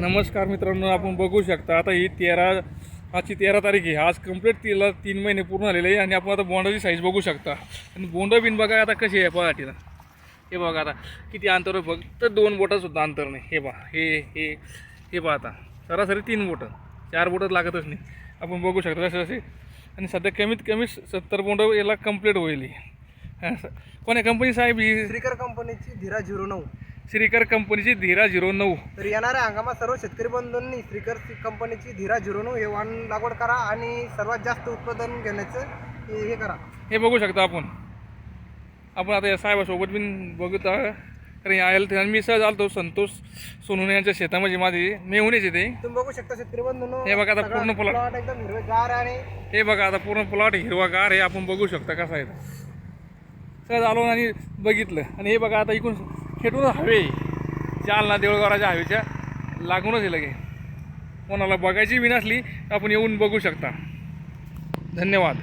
नमस्कार मित्रांनो आपण बघू शकता आता ही तेरा आजची तेरा तारीख आहे. आज कंप्लीट तिला तीन महिने पूर्ण झालेले आहे आणि आपण आता बोंडाची साईज बघू शकता. आणि बोंड बिन बघा आता कशी आहे पहाटीला. हे बघा आता किती अंतर आहे. फक्त दोन बोटासुद्धा अंतर नाही. हे पहा हे हे हे पहा आता. सरासरी तीन बोटं. चार बोटं लागतच नाही. आपण बघू शकता जसे जसे आणि सध्या कमीत कमी सत्तर बोंड याला कंप्लीट होईल ही. हा, कोण्या कंपनी साहेब ही? श्रीकर कंपनीची धीरा झिरो नऊ. श्रीकर कंपनीची धीरा झिरो नऊ. तर येणाऱ्या हंगामात सर्व शेतकरी बंधूंनी श्रीकर कंपनीची धीरा झिरो नऊ हे वाण लागवड करा आणि सर्वात जास्त उत्पादन घेण्याचं हे हे करा. हे बघू शकता आपण. आपण आता या साहेबासोबत बी बघत कारण यायला आणि मी सहज आलतो संतोष सोनूने यांच्या शेतामध्ये माझी मेहुणेच येते. तुम्ही बघू शकता शेतकरी बंधूंनो हे बघा आता सगळा पूर्ण फुलं- plot एकदम हिरवेगार आणि हे बघा आता पूर्ण प्लॉट हिरवागार हे आपण बघू शकता कसा आहे. तो. सहज आलो आणि बघितलं. आणि हे बघा आता इकडून खेटून हवे. जालना देऊळगावराच्या हवेच्या लागूनच हे लगे. कोणाला बघायची बी नसली तर आपण येऊन बघू शकता. धन्यवाद.